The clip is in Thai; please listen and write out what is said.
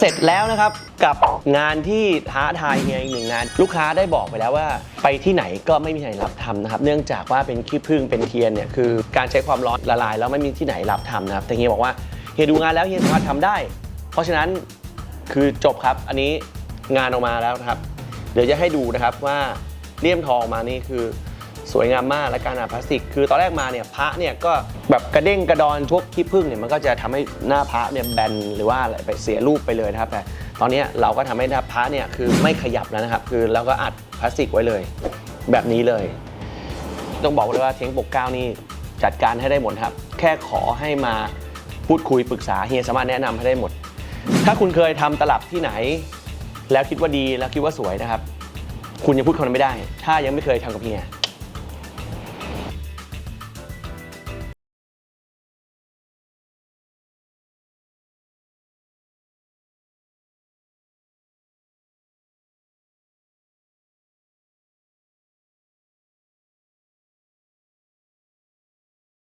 เสร็จแล้วนะครับกับงานที่ท้าทายเฮียอีกหนึ่งงาน ลูกค้าได้บอกไปแล้วว่า ไปที่ไหนก็ไม่มีที่ไหนรับทำนะครับเนื่องจากว่าเป็นขี้ผึ้งเป็นเทียนเนี่ยคือการใช้ความร้อนละลายแล้วไม่มีที่ไหนรับทำนะครับแต่เฮียบอกว่าเฮียดูงานแล้วเฮียสามารถทำได้ เพราะฉะนั้นคือจบครับอันนี้งานออกมาแล้วนะครับ เดี๋ยวจะให้ดูนะครับว่าเลี่ยมทองมานี่คือ สวยงามมากและการอานพลาสติก คือตอนแรกมาเนี่ยพระเนี่ยก็แบบกระเด้งกระดอนพวกขี้ผึ้งเนี่ยมันก็จะทำให้หน้าพระเนี่ยแบนหรือว่าอะไรไปเสียรูปไปเลยนะครับแต่ตอนนี้เราก็ทำให้หน้าพระเนี่ยคือไม่ขยับแล้วนะครับ คือเราก็อัดพลาสติกไว้เลย แบบนี้เลย ต้องบอกเลยว่าเทงปกเก้านี่จัดการให้ได้หมดครับ แค่ขอให้มาพูดคุยปรึกษาเฮียสามารถแนะนำให้ได้หมด ถ้าคุณเคยทำตลับที่ไหน แล้วคิดว่าดีแล้วคิดว่าสวยนะครับ คุณยังพูดคำนั้นไม่ได้ ถ้ายังไม่เคยทำกับเฮีย